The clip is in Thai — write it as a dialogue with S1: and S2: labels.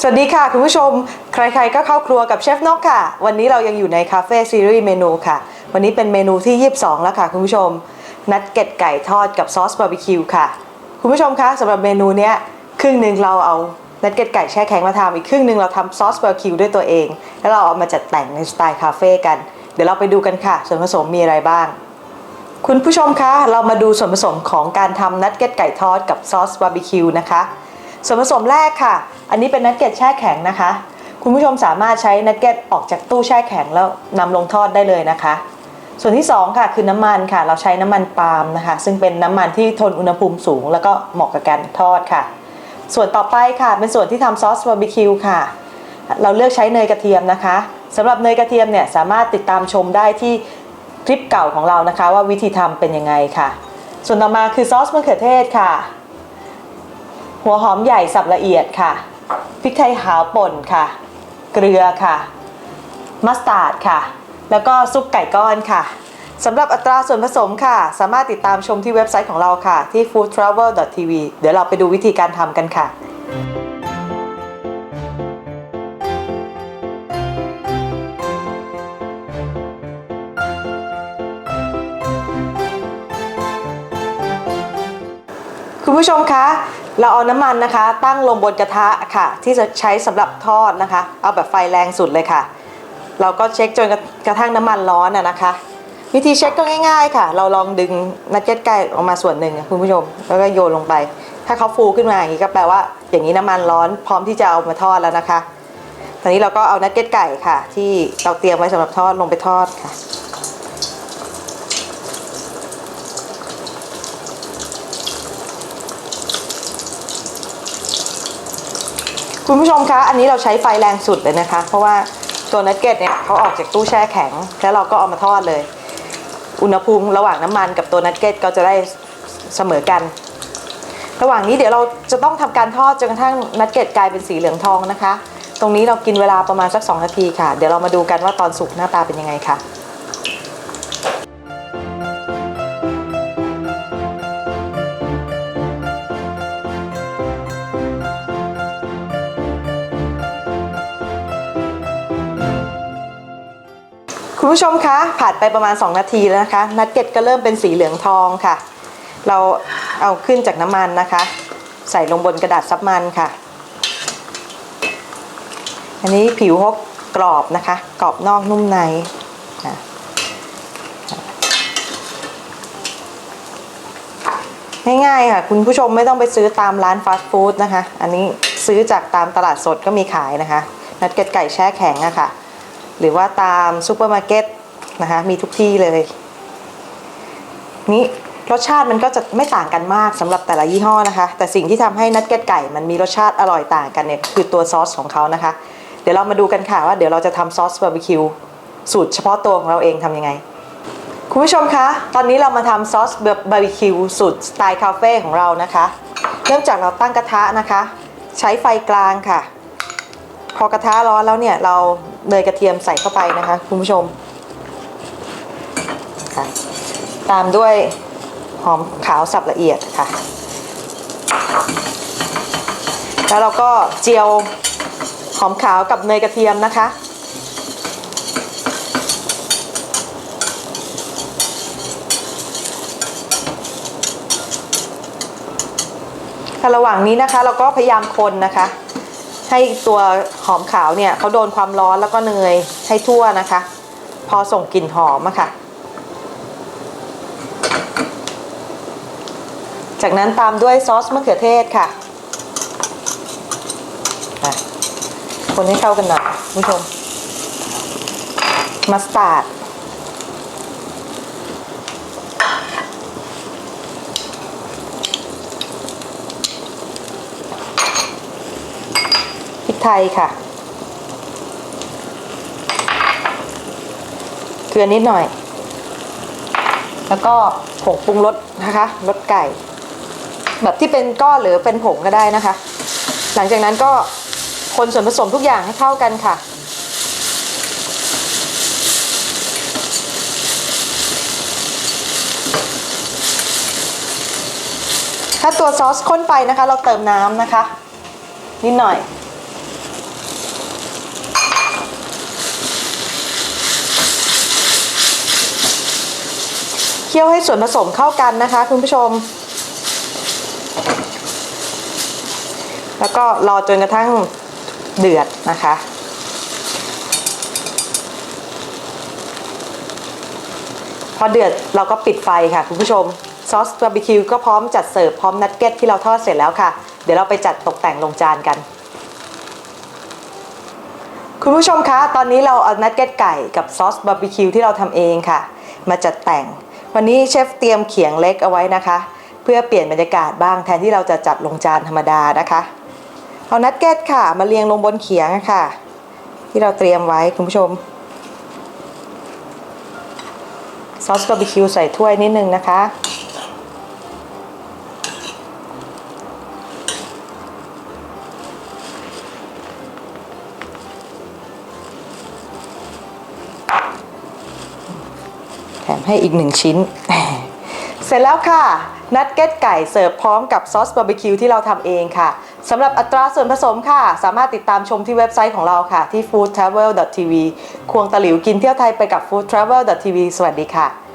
S1: สวัสดีค่ะ คุณผู้ชม ใครๆก็เข้าครัวกับเชฟนกค่ะ วันนี้เรายังอยู่ในคาเฟ่ซีรีส์เมนูค่ะ วันนี้เป็นเมนูที่ 22 แล้วค่ะ คุณผู้ชม นัดเก็ตไก่ทอดกับซอสบาร์บีคิวค่ะ คุณผู้ชมคะสำหรับเมนูเนี้ยครึ่งหนึ่งเราเอานัดเก็ตไก่แช่แข็งมาทำอีกครึ่งหนึ่งเราทำซอสบาร์บีคิวด้วยตัวเอง แล้วเราเอามาจัดแต่งในสไตล์คาเฟ่กัน เดี๋ยวเราไปดูกันค่ะ ส่วนผสมมีอะไรบ้าง คุณผู้ชมคะเรามาดูส่วนผสมของการทำนัดเก็ตไก่ทอดกับซอสบาร์บีคิวนะคะ ส่วนผสมแรกค่ะ อันนี้เป็นนัดเก็ตแช่แข็งนะคะ คุณผู้ชมสามารถใช้นัดเก็ตออกจากตู้แช่แข็งแล้วนำลงทอดได้เลยนะคะ ส่วนที่สองค่ะคือน้ำมันค่ะ เราใช้น้ำมันปาล์มนะคะ ซึ่งเป็นน้ำมันที่ทนอุณหภูมิสูง แล้วก็เหมาะกับการทอดค่ะ ส่วนต่อไปค่ะ เป็นส่วนที่ทำซอสบาร์บีคิวค่ะเราเลือกใช้เนยกระเทียมนะคะสำหรับเนยกระเทียมเนี่ยสามารถติดตามชมได้ที่คลิปเก่าของเรานะคะ ว่าวิธีทำเป็นยังไงค่ะ ส่วนต่อมาคือซอสมะเขือเทศค่ะ หัวหอมใหญ่สับละเอียดค่ะ พริกไทยขาวป่นค่ะ เกลือค่ะ มัสตาร์ดค่ะ แล้วก็ซุปไก่ก้อนค่ะสำหรับอัตราส่วนผสมค่ะ สามารถติดตามชมที่เว็บไซต์ของเราค่ะ ที่ foodtravel.tv เดี๋ยวเราไปดูวิธีการทำกันค่ะคุณผู้ชมคะ เราเอาน้ำมันนะคะ ตั้งลงบนกระทะค่ะ ที่จะใช้สำหรับทอดนะคะ เอาแบบไฟแรงสุดเลยค่ะ เราก็เช็คจนกระทั่งน้ำมันร้อนอะนะคะ วิธีเช็คก็ง่าย ๆ ค่ะ เราลองดึงนัดเก็ตไก่ออกมาส่วนหนึ่งคุณผู้ชมแล้วก็โยนลงไป ถ้าเขาฟูขึ้นมาอย่างนี้ก็แปลว่า อย่างนี้น้ำมันร้อนพร้อมที่จะเอามาทอดแล้วนะคะตอนนี้เราก็เอานัดเก็ตไก่ค่ะ ที่เราเตรียมไว้สำหรับทอดลงไปทอดค่ะ คุณผู้ชมคะอันนี้เราใช้ไฟแรงสุดเลยนะคะ เพราะว่าตัวนักเก็ตเนี่ยเขาออกจากตู้แช่แข็ง แล้วเราก็เอามาทอดเลย อุณหภูมิระหว่างน้ำมันกับตัวนักเก็ตก็จะได้เสมอกัน ระหว่างนี้เดี๋ยวเราจะต้องทำการทอดจนกระทั่งนักเก็ตกลายเป็นสีเหลืองทองนะคะ ตรงนี้เรากินเวลาประมาณสัก 2 นาทีค่ะ เดี๋ยวเรามาดูกันว่าตอนสุกหน้าตาเป็นยังไงค่ะ คุณผู้ชมคะผ่านไปประมาณ 2 นาทีแล้วนะคะ นัดเก็ตก็เริ่มเป็นสีเหลืองทองค่ะ เราเอาขึ้นจากน้ำมันนะคะ ใส่ลงบนกระดาษซับมันค่ะ อันนี้ผิวเขากรอบนะคะ กรอบนอกนุ่มในง่ายๆค่ะ คุณผู้ชมไม่ต้องไปซื้อตามร้านฟาสต์ฟู้ดนะคะ อันนี้ซื้อจากตามตลาดสดก็มีขายนะคะ นัดเก็ตไก่แช่แข็งอะค่ะ หรือว่าตามซูเปอร์มาร์เก็ตนะคะมีทุกที่เลย นี่รสชาติมันก็จะไม่ต่างกันมากสำหรับแต่ละยี่ห้อนะคะ แต่สิ่งที่ทำให้นัดเก็ตไก่มันมีรสชาติอร่อยต่างกันเนี่ยคือตัวซอสของเขานะคะ เดี๋ยวเรามาดูกันค่ะว่าเดี๋ยวเราจะทำซอสบาร์บีคิวสูตรเฉพาะตัวของเราเองทำยังไง คุณผู้ชมคะ ตอนนี้เรามาทำซอสบาร์บีคิวสูตรสไตล์คาเฟ่ของเรานะคะ เริ่มจากเราตั้งกระทะนะคะ ใช้ไฟกลางค่ะ พอกระทะร้อนแล้วเนี่ยเรา เนยกระเทียมใส่เข้าไปนะคะ คุณผู้ชม ค่ะ ตามด้วยหอมขาวสับละเอียดค่ะ แล้วเราก็เจียวหอมขาวกับเนยกระเทียมนะคะค่ะระหว่างนี้นะคะเราก็พยายามคนนะคะ ให้ตัวหอมขาวเนี่ยเขาโดนความร้อนแล้วก็เนยให้ทั่วนะคะ พอส่งกลิ่นหอมอะค่ะ จากนั้นตามด้วยซอสมะเขือเทศค่ะ คนให้เข้ากันหน่อยคุณผู้ชมมัสตาร์ด ไทยค่ะ เกลือนิดหน่อย แล้วก็ผงปรุงรสนะคะรสไก่ แบบที่เป็นก้อนหรือเป็นผงก็ได้นะคะ หลังจากนั้นก็คนส่วนผสมทุกอย่างให้เข้ากันค่ะถ้าตัวซอสข้นไปนะคะ เราเติมน้ำนะคะ นิดหน่อย คี่ยวให้ส่วนผสมเข้ากันนะคะ คุณผู้ชม แล้วก็รอจนกระทั่งเดือดนะคะพอเดือดเราก็ปิดไฟค่ะคุณผู้ชม ซอสบาร์บีคิวก็พร้อมจัดเสิร์ฟพร้อมนัดเก็ตที่เราทอดเสร็จแล้วค่ะ เดี๋ยวเราไปจัดตกแต่งลงจานกัน คุณผู้ชมคะ ตอนนี้เราเอานัดเก็ตไก่กับซอสบาร์บีคิวที่เราทำเองค่ะ มาจัดแต่ง วันนี้เชฟเตรียมเขียงเล็กเอาไว้นะคะ เพื่อเปลี่ยนบรรยากาศบ้างแทนที่เราจะจัดลงจานธรรมดานะคะ เอานัดเก็ตค่ะ มาเรียงลงบนเขียงค่ะ ที่เราเตรียมไว้คุณผู้ชมซอสบาร์บีคิวใส่ถ้วยนิดนึงนะคะ มให้อีกหนึ่งชิ้น เสร็จแล้วค่ะ นัดเก็ตไก่เสิร์ฟพร้อมกับซอสบาร์บีคิวที่เราทำเองค่ะสำหรับอัตราส่วนผสมค่ะ สามารถติดตามชมที่เว็บไซต์ของเราค่ะ ที่ foodtravel.tv ควงตะหลิวกินเที่ยวไทยไปกับ foodtravel.tv สวัสดีค่ะ